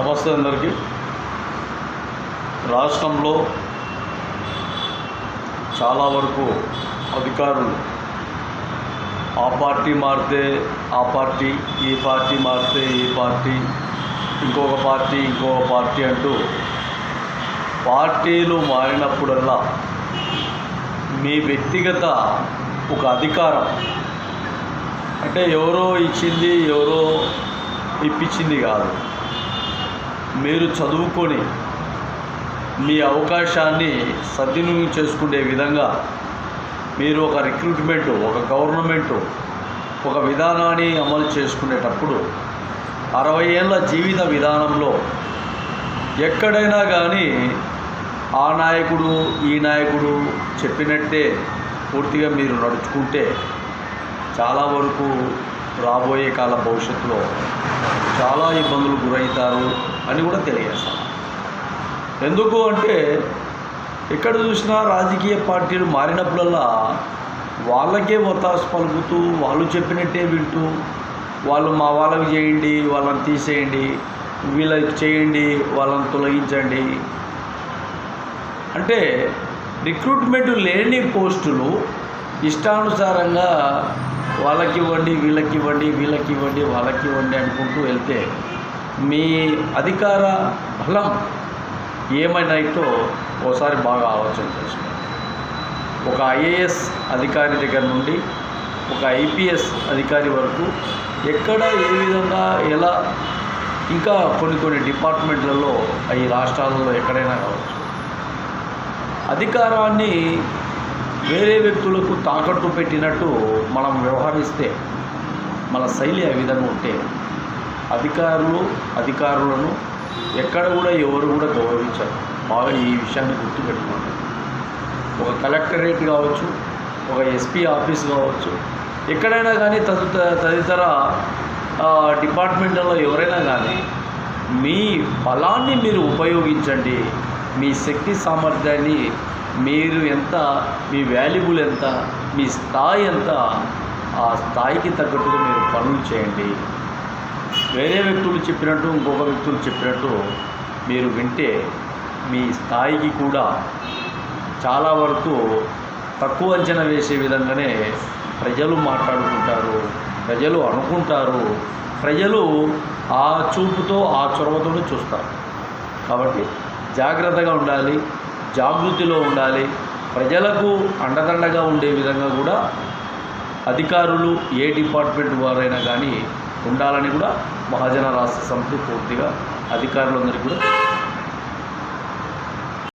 నమస్తే అందరికీ. రాష్ట్రంలో చాలా వరకు అధికారులు ఆ పార్టీ మారితే ఆ పార్టీ ఈ పార్టీ మారితే ఈ పార్టీ ఇంకొక పార్టీ ఇంకొక పార్టీ అంటూ పార్టీలు మారినప్పుడల్లా మీ వ్యక్తిగత ఒక అధికారం అంటే ఎవరో ఇచ్చింది ఎవరో ఇప్పించింది కాదు. మీరు చదువుకొని మీ అవకాశాన్ని సద్వినియోగం చేసుకునే విధంగా మీరు ఒక రిక్రూట్మెంట్ ఒక గవర్నమెంట్ ఒక విధానాన్ని అమలు చేసుకునేటప్పుడు అరవై ఏళ్ళ జీవిత విధానంలో ఎక్కడైనా కానీ ఆ నాయకుడు ఈ నాయకుడు చెప్పినట్టే పూర్తిగా మీరు నడుచుకుంటే చాలా వరకు రాబోయే కాల భవిష్యత్తులో చాలా ఇబ్బందులు గురవుతారు. అని కూడా తెలియజేస్తాను ఎందుకు అంటే ఎక్కడ చూసినా రాజకీయ పార్టీలు మారినప్పుడల్లా వాళ్ళకే ఒత్తాసు పలుకుతూ వాళ్ళు చెప్పినట్టే వింటూ వాళ్ళు మా వాళ్ళకి చేయండి వాళ్ళని తీసేయండి వీళ్ళకి చేయండి వాళ్ళని తొలగించండి. అంటే రిక్రూట్మెంట్ లేని పోస్టులు ఇష్టానుసారంగా వాళ్ళకి ఇవ్వండి వీళ్ళకి ఇవ్వండి వీళ్ళకి ఇవ్వండి వాళ్ళకి ఇవ్వండి అనుకుంటూ వెళ్తే మీ అధికార బలం ఏమైనాయితో ఓసారి బాగా ఆలోచన చేసుకోండి ఒక ఐఏఎస్ అధికారి దగ్గర నుండి ఒక ఐపీఎస్ అధికారి వరకు ఎక్కడ ఏ విధంగా ఎలా ఇంకా కొన్ని కొన్ని డిపార్ట్మెంట్లలో ఈ రాష్ట్రాలలో ఎక్కడైనా కావచ్చు. అధికారాన్ని వేరే వ్యక్తులకు తాకట్టు పెట్టినట్టు మనం వ్యవహరిస్తే మన శైలి ఆ విధంగా ఉంటే అధికారులు అధికారులను ఎక్కడ కూడా ఎవరు కూడా గౌరవించారు. బాగా ఈ విషయాన్ని గుర్తుపెట్టుకోండి. ఒక కలెక్టరేట్ కావచ్చు ఒక ఎస్పీ ఆఫీస్ కావచ్చు ఎక్కడైనా కానీ తదు తదితర డిపార్ట్మెంట్లలో ఎవరైనా కానీ మీ బలాన్ని మీరు ఉపయోగించండి. మీ శక్తి సామర్థ్యాన్ని మీరు ఎంత మీ వాల్యుబుల్ ఎంత మీ స్థాయి ఎంత ఆ స్థాయికి తగ్గట్టుగా మీరు పనులు చేయండి. వేరే వ్యక్తులు చెప్పినట్టు ఇంకొక వ్యక్తులు చెప్పినట్టు మీరు వింటే మీ స్థాయికి కూడా చాలా వరకు తక్కువ అంచనా వేసే విధంగానే ప్రజలు మాట్లాడుకుంటారు ప్రజలు అనుకుంటారు ప్రజలు ఆ చూపుతో ఆ చొరవతోనే చూస్తారు. కాబట్టి జాగ్రత్తగా ఉండాలి జాగృతిలో ఉండాలి ప్రజలకు అండదండగా ఉండే విధంగా కూడా అధికారులు ఏ డిపార్ట్మెంట్ వారైనా కానీ ఉండాలని కూడా మహాజన రాష్ట్ర సమితి పూర్తిగా అధికారులందరికీ కూడా